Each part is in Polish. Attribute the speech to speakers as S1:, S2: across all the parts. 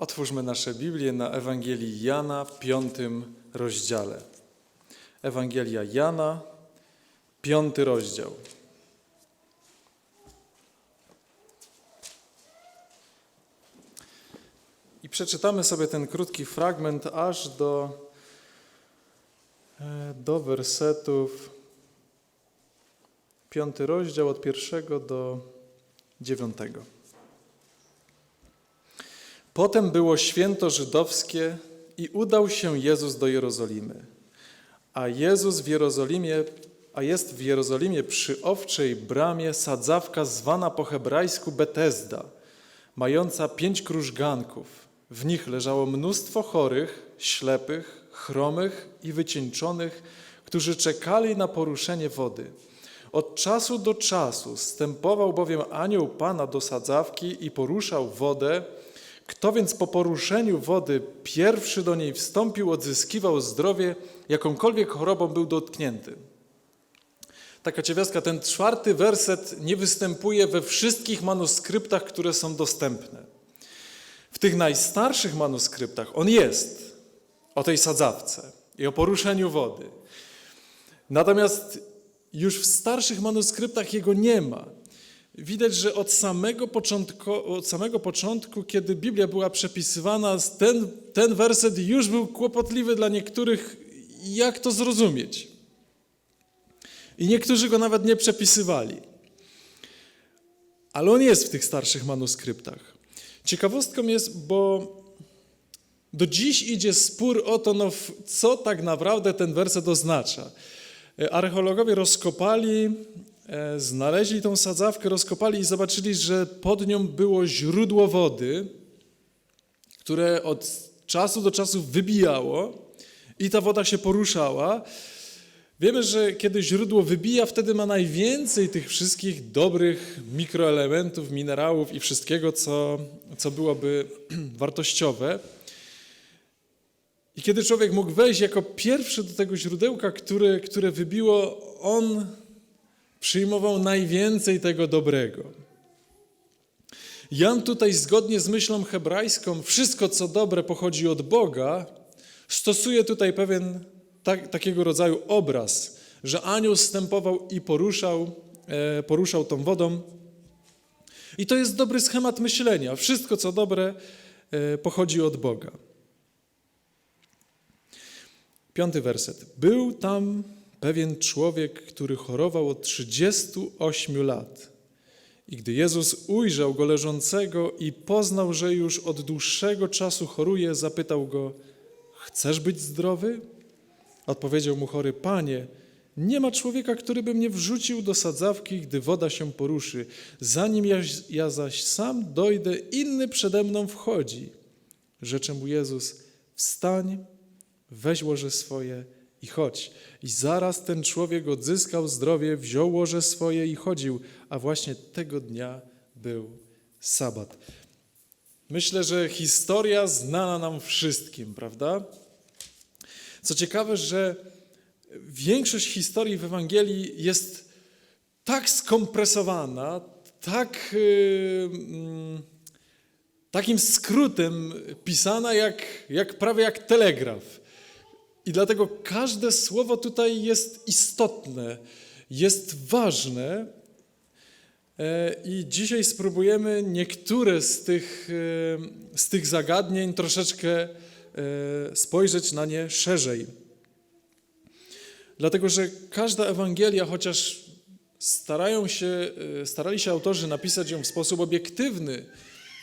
S1: Otwórzmy nasze Biblię na Ewangelii Jana piątym rozdziale. Ewangelia Jana, piąty rozdział. I przeczytamy sobie ten krótki fragment aż do, e, do wersetów, piąty rozdział od pierwszego do dziewiątego. Potem było święto żydowskie i udał się Jezus do Jerozolimy. A Jezus w Jerozolimie, a jest w Jerozolimie przy owczej bramie sadzawka zwana po hebrajsku Betesda, mająca pięć krużganków. W nich leżało mnóstwo chorych, ślepych, chromych i wycieńczonych, którzy czekali na poruszenie wody. Od czasu do czasu stępował bowiem anioł Pana do sadzawki i poruszał wodę, kto więc po poruszeniu wody pierwszy do niej wstąpił, odzyskiwał zdrowie, jakąkolwiek chorobą był dotknięty. Taka ciekawostka, ten czwarty werset nie występuje we wszystkich manuskryptach, które są dostępne. W tych najstarszych manuskryptach on jest o tej sadzawce i o poruszeniu wody. Natomiast już w starszych manuskryptach jego nie ma. Widać, że od samego, początku, od samego początku, kiedy Biblia była przepisywana, ten, ten werset już był kłopotliwy dla niektórych, jak to zrozumieć. I niektórzy go nawet nie przepisywali. Ale on jest w tych starszych manuskryptach. Ciekawostką jest, bo do dziś idzie spór o to, no, co tak naprawdę ten werset oznacza. Archeologowie rozkopali E, znaleźli tą sadzawkę, rozkopali i zobaczyli, że pod nią było źródło wody, które od czasu do czasu wybijało i ta woda się poruszała. Wiemy, że kiedy źródło wybija, wtedy ma najwięcej tych wszystkich dobrych mikroelementów, minerałów i wszystkiego, co, co byłoby wartościowe. I kiedy człowiek mógł wejść jako pierwszy do tego źródełka, które, które wybiło, on przyjmował najwięcej tego dobrego. Jan tutaj zgodnie z myślą hebrajską, wszystko co dobre pochodzi od Boga, stosuje tutaj pewien tak, takiego rodzaju obraz, że anioł stępował i poruszał, e, poruszał tą wodą. I to jest dobry schemat myślenia. Wszystko co dobre e, pochodzi od Boga. Piąty werset. Był tam pewien człowiek, który chorował od 38 lat. I gdy Jezus ujrzał go leżącego i poznał, że już od dłuższego czasu choruje, zapytał go: Chcesz być zdrowy? Odpowiedział mu chory: Panie, nie ma człowieka, który by mnie wrzucił do sadzawki, gdy woda się poruszy. Zanim ja, ja zaś sam dojdę, inny przede mną wchodzi. Rzecze mu Jezus: Wstań, weź łoże swoje i chodź. I zaraz ten człowiek odzyskał zdrowie, wziął łoże swoje i chodził, a właśnie tego dnia był sabat. Myślę, że historia znana nam wszystkim, prawda? Co ciekawe, że większość historii w Ewangelii jest tak skompresowana, tak, yy, takim skrótem pisana, jak, jak prawie jak telegraf. I dlatego każde słowo tutaj jest istotne, jest ważne. E, I dzisiaj spróbujemy niektóre z tych, e, z tych zagadnień troszeczkę e, spojrzeć na nie szerzej. Dlatego, że każda Ewangelia, chociaż starają się, starali się autorzy napisać ją w sposób obiektywny,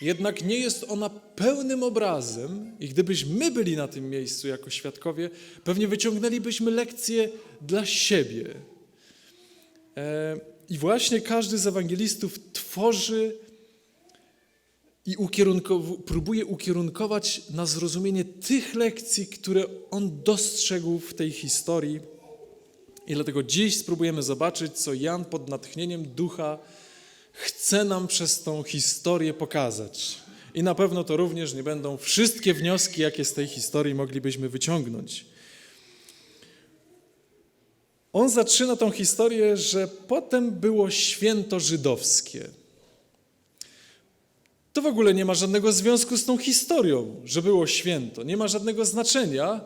S1: jednak nie jest ona pełnym obrazem, i gdybyśmy byli na tym miejscu jako świadkowie, pewnie wyciągnęlibyśmy lekcje dla siebie. E, I właśnie każdy z ewangelistów tworzy i ukierunkow próbuje ukierunkować na zrozumienie tych lekcji, które on dostrzegł w tej historii. I dlatego dziś spróbujemy zobaczyć, co Jan pod natchnieniem ducha chce nam przez tą historię pokazać. I na pewno to również nie będą wszystkie wnioski, jakie z tej historii moglibyśmy wyciągnąć. On zaczyna tą historię, że potem było święto żydowskie. to w ogóle nie ma żadnego związku z tą historią, że było święto. Nie ma żadnego znaczenia,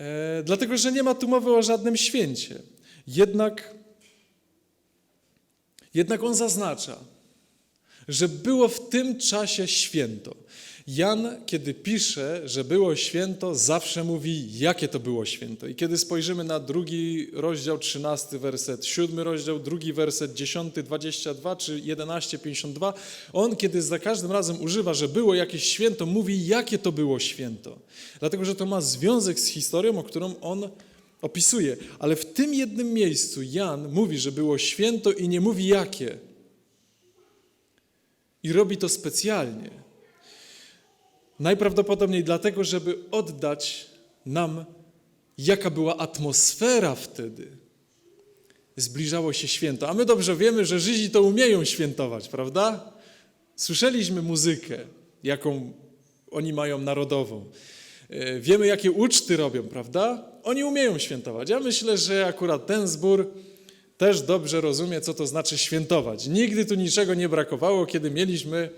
S1: e, dlatego że nie ma tu mowy o żadnym święcie. Jednak, jednak on zaznacza, że było w tym czasie święto. Jan, kiedy pisze, że było święto, zawsze mówi, jakie to było święto. I kiedy spojrzymy na drugi rozdział, 13 werset, siódmy rozdział, drugi werset, 10, 22 czy 11, 52, on, kiedy za każdym razem używa, że było jakieś święto, mówi, jakie to było święto. Dlatego, że to ma związek z historią, o którą on opisuje. Ale w tym jednym miejscu Jan mówi, że było święto i nie mówi jakie. I robi to specjalnie. Najprawdopodobniej dlatego, żeby oddać nam, jaka była atmosfera wtedy. Zbliżało się święto. A my dobrze wiemy, że Żydzi to umieją świętować, prawda? Słyszeliśmy muzykę, jaką oni mają narodową. E, Wiemy, jakie uczty robią, prawda? Oni umieją świętować. Ja myślę, że akurat ten zbór też dobrze rozumie, co to znaczy świętować. Nigdy tu niczego nie brakowało, kiedy mieliśmy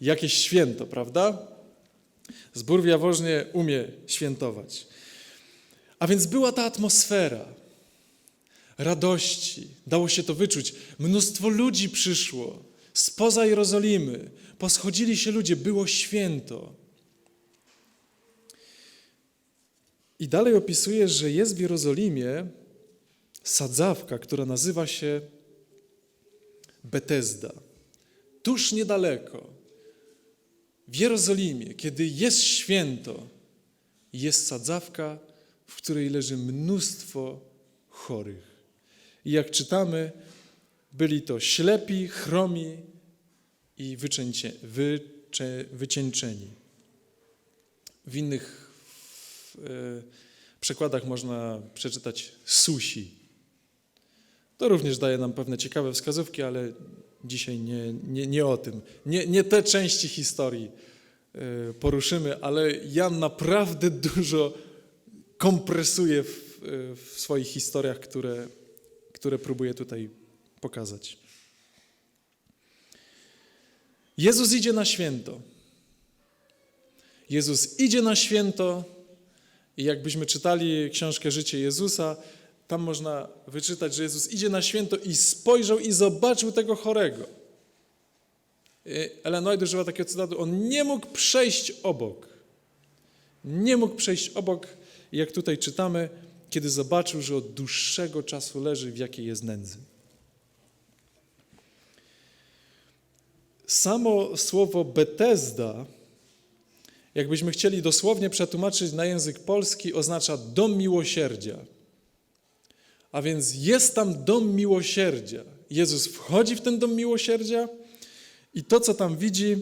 S1: jakieś święto, prawda? Zbór w Jaworznie umie świętować. A więc była ta atmosfera radości, dało się to wyczuć. Mnóstwo ludzi przyszło spoza Jerozolimy, poschodzili się ludzie, było święto. I dalej opisuje, że jest w Jerozolimie sadzawka, która nazywa się Betesda. Tuż niedaleko, w Jerozolimie, kiedy jest święto, jest sadzawka, w której leży mnóstwo chorych. I jak czytamy, byli to ślepi, chromi i wyczęcie, wycieńczeni. W innych przekładach można przeczytać susi. To również daje nam pewne ciekawe wskazówki, ale dzisiaj nie, nie, nie o tym. Nie, nie te części historii e, poruszymy, ale Jan naprawdę dużo kompresuje w, e, w swoich historiach, które, które próbuje tutaj pokazać. Jezus idzie na święto. Jezus idzie na święto i jakbyśmy czytali książkę Życie Jezusa, tam można wyczytać, że Jezus idzie na święto i spojrzał i zobaczył tego chorego. Ellen White używa takiego cytatu, on nie mógł przejść obok. Nie mógł przejść obok, jak tutaj czytamy, kiedy zobaczył, że od dłuższego czasu leży w jakiej jest nędzy. Samo słowo Betesda, jakbyśmy chcieli dosłownie przetłumaczyć na język polski, oznacza dom miłosierdzia. A więc jest tam dom miłosierdzia. Jezus wchodzi w ten dom miłosierdzia i to, co tam widzi,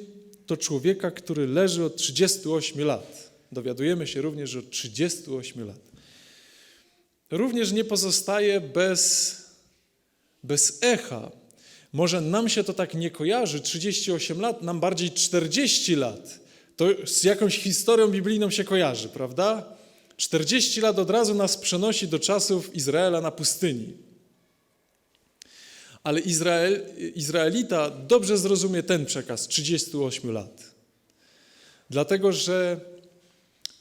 S1: to człowieka, który leży od 38 lat. Dowiadujemy się również, że od 38 lat. Również nie pozostaje bez, bez echa. Może nam się to tak nie kojarzy, 38 lat, nam bardziej 40 lat. To z jakąś historią biblijną się kojarzy, prawda? 40 lat od razu nas przenosi do czasów Izraela na pustyni. Ale Izrael, Izraelita dobrze zrozumie ten przekaz 38 lat. Dlatego, że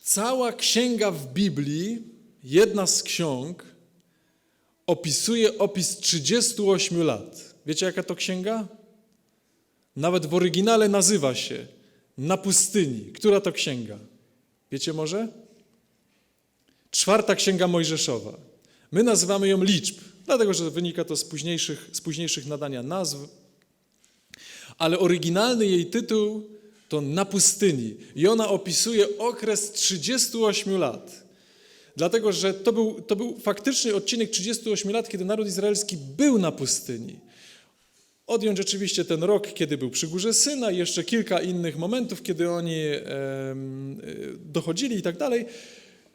S1: cała księga w Biblii, jedna z ksiąg, opisuje opis 38 lat. Wiecie, jaka to księga? Nawet w oryginale nazywa się Na pustyni. Która to księga? Wiecie może? Czwarta księga Mojżeszowa. My nazywamy ją liczb, dlatego że wynika to z późniejszych, z późniejszych nadania nazw. Ale oryginalny jej tytuł to Na pustyni. I ona opisuje okres 38 lat. Dlatego, że to był, to był faktycznie odcinek 38 lat, kiedy naród izraelski był na pustyni. Odjąć oczywiście ten rok, kiedy był przy górze Syna i jeszcze kilka innych momentów, kiedy oni e, dochodzili i tak dalej.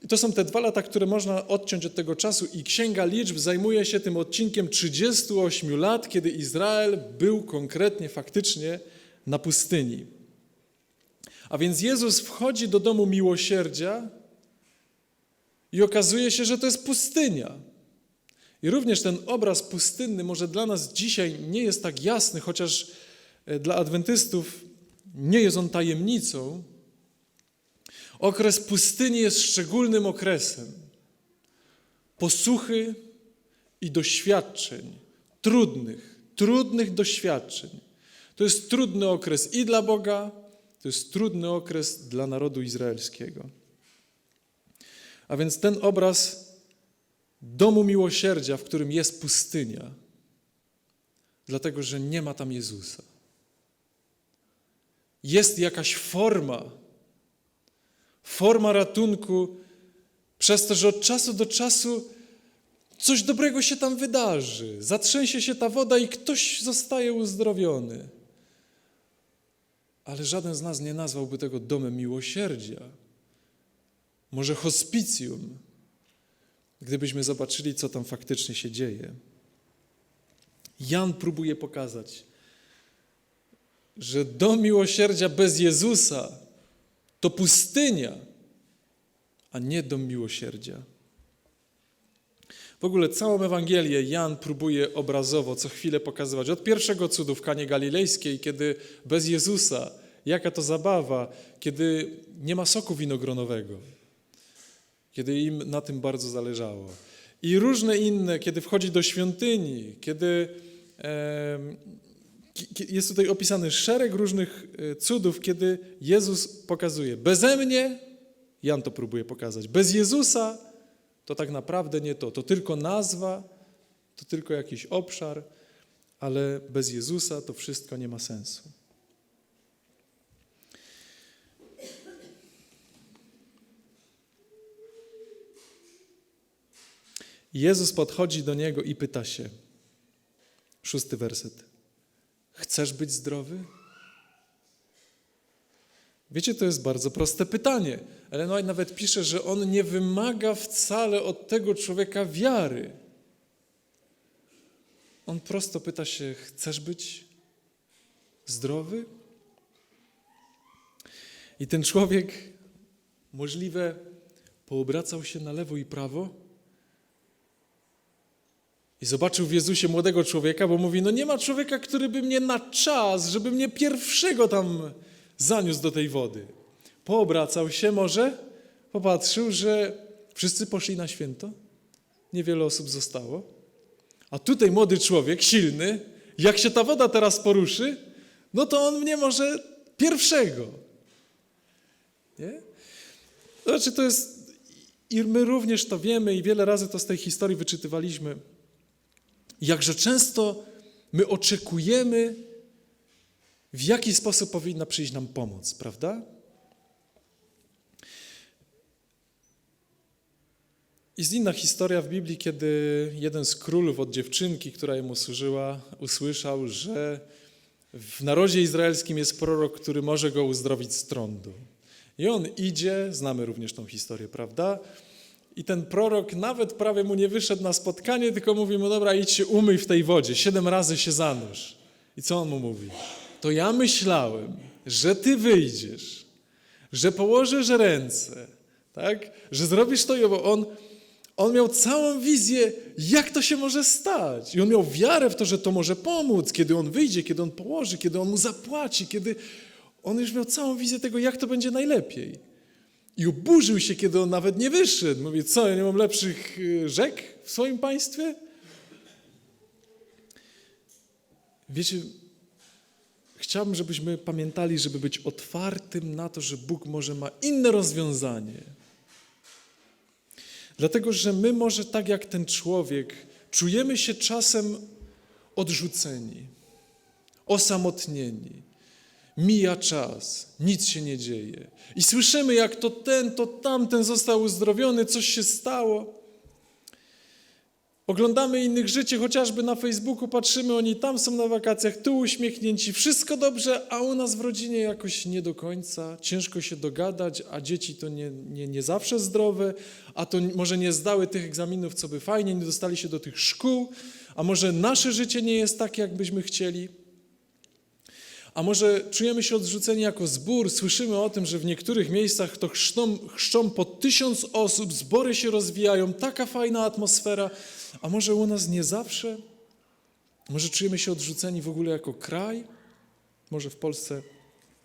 S1: To są te dwa lata, które można odciąć od tego czasu i Księga Liczb zajmuje się tym odcinkiem 38 lat, kiedy Izrael był konkretnie, faktycznie na pustyni. A więc Jezus wchodzi do domu miłosierdzia i okazuje się, że to jest pustynia. I również ten obraz pustynny może dla nas dzisiaj nie jest tak jasny, chociaż e, dla adwentystów nie jest on tajemnicą, okres pustyni jest szczególnym okresem posłuchy i doświadczeń, trudnych, trudnych doświadczeń. To jest trudny okres i dla Boga, to jest trudny okres dla narodu izraelskiego. A więc ten obraz domu miłosierdzia, w którym jest pustynia, dlatego że nie ma tam Jezusa. Jest jakaś forma, forma ratunku, przez to, że od czasu do czasu coś dobrego się tam wydarzy. Zatrzęsie się ta woda i ktoś zostaje uzdrowiony. Ale żaden z nas nie nazwałby tego domem miłosierdzia. Może hospicjum, gdybyśmy zobaczyli, co tam faktycznie się dzieje. Jan próbuje pokazać, że dom miłosierdzia bez Jezusa to pustynia, a nie dom miłosierdzia. W ogóle całą Ewangelię Jan próbuje obrazowo co chwilę pokazywać. Od pierwszego cudu w Kanie Galilejskiej, kiedy bez Jezusa, jaka to zabawa, kiedy nie ma soku winogronowego, kiedy im na tym bardzo zależało. I różne inne, kiedy wchodzi do świątyni, kiedy e, jest tutaj opisany szereg różnych e, cudów, kiedy Jezus pokazuje, beze mnie, Jan to próbuje pokazać, bez Jezusa to tak naprawdę nie to. To tylko nazwa, to tylko jakiś obszar, ale bez Jezusa to wszystko nie ma sensu. Jezus podchodzi do niego i pyta się, szósty werset, chcesz być zdrowy? Wiecie, to jest bardzo proste pytanie. Ellen nawet pisze, że on nie wymaga wcale od tego człowieka wiary. On prosto pyta się: Chcesz być zdrowy? I ten człowiek możliwe poobracał się na lewo i prawo i zobaczył w Jezusie młodego człowieka, bo mówi: No nie ma człowieka, który by mnie na czas, żeby mnie pierwszego tam zaniósł do tej wody. Poobracał się może, popatrzył, że wszyscy poszli na święto, niewiele osób zostało. A tutaj młody człowiek, silny, jak się ta woda teraz poruszy, no to on mnie może pierwszego. Nie? Znaczy to jest, i my również to wiemy i wiele razy to z tej historii wyczytywaliśmy, jakże często my oczekujemy w jaki sposób powinna przyjść nam pomoc, prawda? Jest inna historia w Biblii, kiedy jeden z królów od dziewczynki, która jemu służyła, usłyszał, że w narodzie izraelskim jest prorok, który może go uzdrowić z trądu. I on idzie, znamy również tą historię, prawda? I ten prorok nawet prawie mu nie wyszedł na spotkanie, tylko mówi mu, dobra, idź się umyj w tej wodzie, siedem razy się zanurz. I co on mu mówi? to ja myślałem, że ty wyjdziesz, że położysz ręce, tak? że zrobisz to, bo on, on miał całą wizję, jak to się może stać. I on miał wiarę w to, że to może pomóc, kiedy on wyjdzie, kiedy on położy, kiedy on mu zapłaci, kiedy on już miał całą wizję tego, jak to będzie najlepiej. I oburzył się, kiedy on nawet nie wyszedł. Mówi, co, ja nie mam lepszych y, rzek w swoim państwie? Wiecie, Chciałbym, żebyśmy pamiętali, żeby być otwartym na to, że Bóg może ma inne rozwiązanie. Dlatego, że my może tak jak ten człowiek czujemy się czasem odrzuceni, osamotnieni. Mija czas, nic się nie dzieje. I słyszymy, jak to ten, to tamten został uzdrowiony, coś się stało. Oglądamy innych życie, chociażby na Facebooku, patrzymy, oni tam są na wakacjach, tu uśmiechnięci, wszystko dobrze, a u nas w rodzinie jakoś nie do końca, ciężko się dogadać, a dzieci to nie, nie, nie zawsze zdrowe, a to może nie zdały tych egzaminów, co by fajnie, nie dostali się do tych szkół, a może nasze życie nie jest takie, jak byśmy chcieli. A może czujemy się odrzuceni jako zbór, słyszymy o tym, że w niektórych miejscach to chrzczą, chrzczą po tysiąc osób, zbory się rozwijają, taka fajna atmosfera, a może u nas nie zawsze? Może czujemy się odrzuceni w ogóle jako kraj? Może w Polsce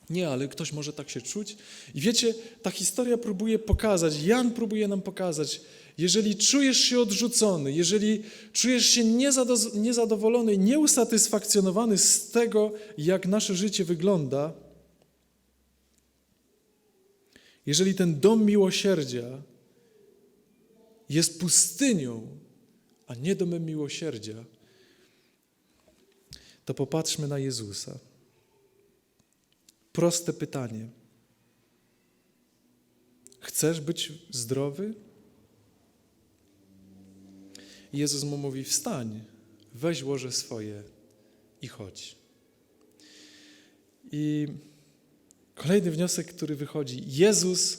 S1: nie, ale ktoś może tak się czuć. I wiecie, ta historia próbuje pokazać, Jan próbuje nam pokazać, jeżeli czujesz się odrzucony, jeżeli czujesz się niezado- niezadowolony, nieusatysfakcjonowany z tego, jak nasze życie wygląda, jeżeli ten dom miłosierdzia jest pustynią, a nie domem miłosierdzia, to popatrzmy na Jezusa. Proste pytanie. Chcesz być zdrowy? Jezus mu mówi: Wstań, weź łoże swoje i chodź. I kolejny wniosek, który wychodzi: Jezus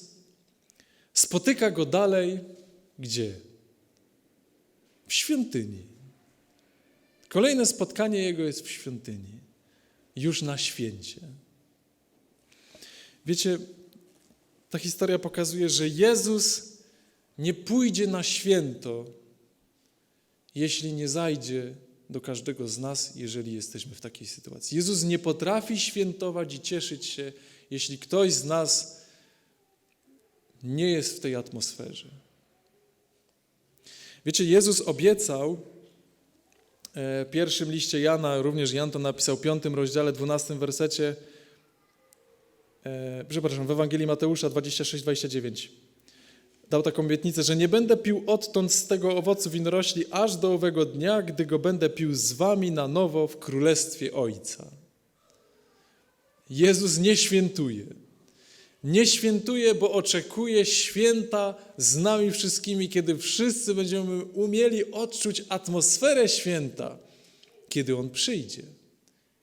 S1: spotyka go dalej, gdzie? W świątyni. Kolejne spotkanie jego jest w świątyni, już na święcie. Wiecie, ta historia pokazuje, że Jezus nie pójdzie na święto, jeśli nie zajdzie do każdego z nas, jeżeli jesteśmy w takiej sytuacji. Jezus nie potrafi świętować i cieszyć się, jeśli ktoś z nas nie jest w tej atmosferze. Wiecie, Jezus obiecał e, w pierwszym liście Jana, również Jan to napisał w piątym rozdziale, dwunastym wersecie, e, przepraszam, w Ewangelii Mateusza 26-29. Dał taką obietnicę, że nie będę pił odtąd z tego owocu winorośli aż do owego dnia, gdy go będę pił z wami na nowo w Królestwie Ojca. Jezus nie świętuje. Nie świętuje, bo oczekuje święta z nami wszystkimi, kiedy wszyscy będziemy umieli odczuć atmosferę święta, kiedy On przyjdzie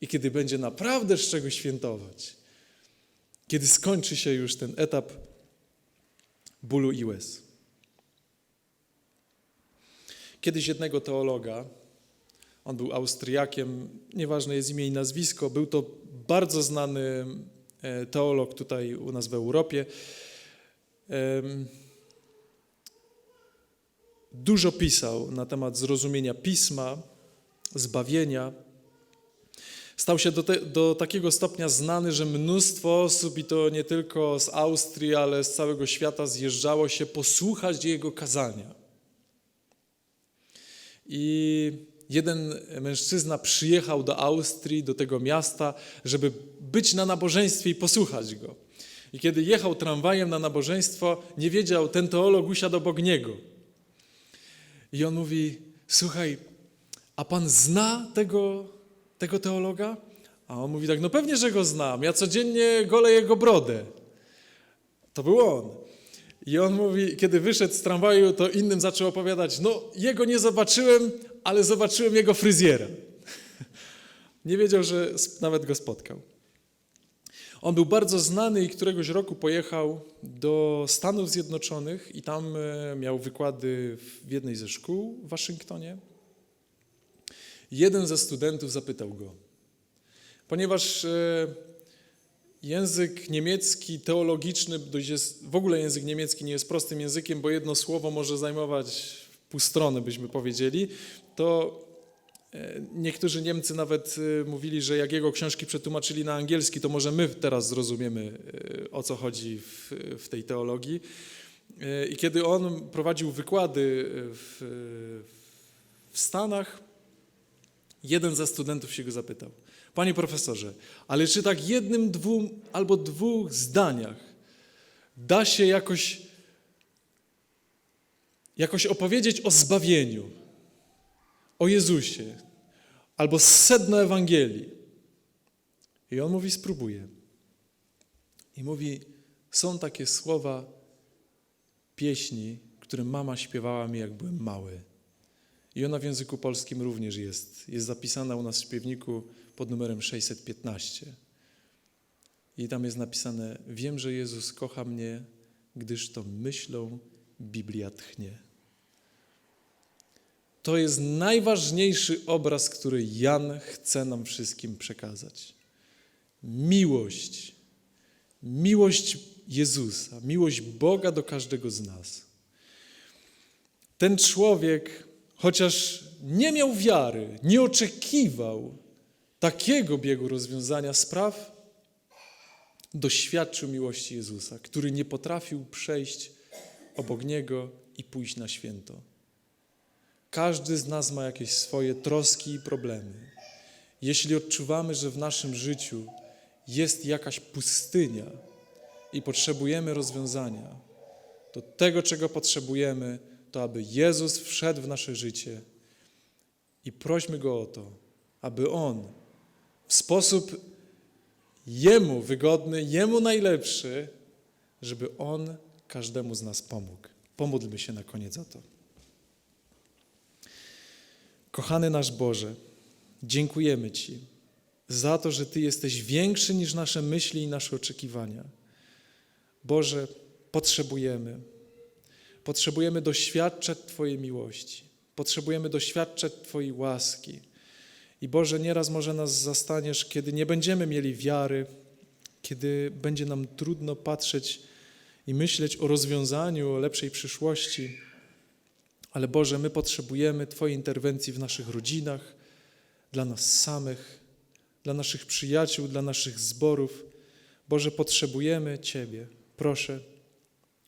S1: i kiedy będzie naprawdę z czego świętować. Kiedy skończy się już ten etap bólu i łez. Kiedyś jednego teologa, on był Austriakiem, nieważne jest imię i nazwisko, był to bardzo znany e, teolog tutaj u nas w Europie. Dużo pisał na temat zrozumienia pisma, zbawienia. Stał się do, te, do takiego stopnia znany, że mnóstwo osób, i to nie tylko z Austrii, ale z całego świata, zjeżdżało się posłuchać jego kazania. I jeden mężczyzna przyjechał do Austrii, do tego miasta, żeby być na nabożeństwie i posłuchać go. I kiedy jechał tramwajem na nabożeństwo, nie wiedział, ten teolog usiadł obok niego. I on mówi: Słuchaj, a pan zna tego, tego teologa? A on mówi tak: No pewnie, że go znam. Ja codziennie golę jego brodę. To był on. I on mówi, kiedy wyszedł z tramwaju, to innym zaczął opowiadać: No, jego nie zobaczyłem, ale zobaczyłem jego fryzjera. Nie wiedział, że nawet go spotkał. On był bardzo znany i któregoś roku pojechał do Stanów Zjednoczonych i tam e, miał wykłady w jednej ze szkół w Waszyngtonie. Jeden ze studentów zapytał go, ponieważ e, język niemiecki teologiczny, w ogóle język niemiecki nie jest prostym językiem, bo jedno słowo może zajmować pół strony, byśmy powiedzieli, to e, niektórzy Niemcy nawet e, mówili, że jak jego książki przetłumaczyli na angielski, to może my teraz zrozumiemy, o co chodzi w, w tej teologii. I kiedy on prowadził wykłady w, w Stanach, jeden ze studentów się go zapytał: Panie profesorze, ale czy tak jednym, dwóm albo dwóch zdaniach da się jakoś, jakoś opowiedzieć o zbawieniu, o Jezusie, albo sedno Ewangelii? I on mówi: Spróbuję. I mówi: Są takie słowa pieśni, które mama śpiewała mi, jak byłem mały. I ona w języku polskim również jest. Jest zapisana u nas w śpiewniku pod numerem 615. I tam jest napisane: Wiem, że Jezus kocha mnie, gdyż to myślą Biblia tchnie. To jest najważniejszy obraz, który Jan chce nam wszystkim przekazać. Miłość. Miłość Jezusa, miłość Boga do każdego z nas. Ten człowiek, chociaż nie miał wiary, nie oczekiwał takiego biegu rozwiązania spraw doświadczył miłości Jezusa, który nie potrafił przejść obok Niego i pójść na święto. Każdy z nas ma jakieś swoje troski i problemy. Jeśli odczuwamy, że w naszym życiu jest jakaś pustynia i potrzebujemy rozwiązania, to tego, czego potrzebujemy, to aby Jezus wszedł w nasze życie i prośmy Go o to, aby On w sposób Jemu wygodny, Jemu najlepszy, żeby On każdemu z nas pomógł. Pomódlmy się na koniec o to. Kochany nasz Boże, dziękujemy Ci za to, że Ty jesteś większy niż nasze myśli i nasze oczekiwania. Boże, potrzebujemy. Potrzebujemy doświadczać Twojej miłości. Potrzebujemy doświadczać Twojej łaski. I Boże, nieraz może nas zastaniesz, kiedy nie będziemy mieli wiary, kiedy będzie nam trudno patrzeć i myśleć o rozwiązaniu, o lepszej przyszłości. Ale Boże, my potrzebujemy Twojej interwencji w naszych rodzinach, dla nas samych, dla naszych przyjaciół, dla naszych zborów. Boże, potrzebujemy Ciebie. Proszę,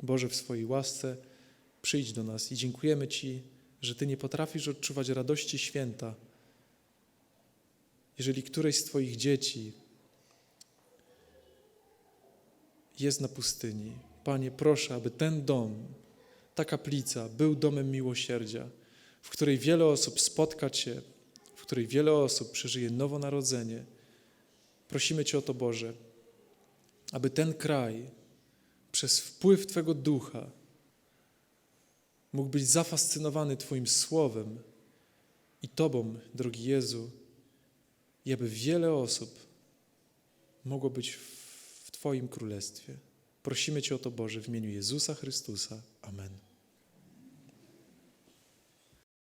S1: Boże, w swojej łasce przyjdź do nas i dziękujemy Ci, że Ty nie potrafisz odczuwać radości święta, jeżeli któreś z Twoich dzieci jest na pustyni. Panie, proszę, aby ten dom, ta kaplica był domem miłosierdzia, w której wiele osób spotka Cię, w której wiele osób przeżyje nowonarodzenie. Prosimy Cię o to, Boże, aby ten kraj przez wpływ Twego ducha mógł być zafascynowany Twoim słowem i Tobą, drogi Jezu, i aby wiele osób mogło być w Twoim królestwie. Prosimy Cię o to, Boże, w imieniu Jezusa Chrystusa. Amen.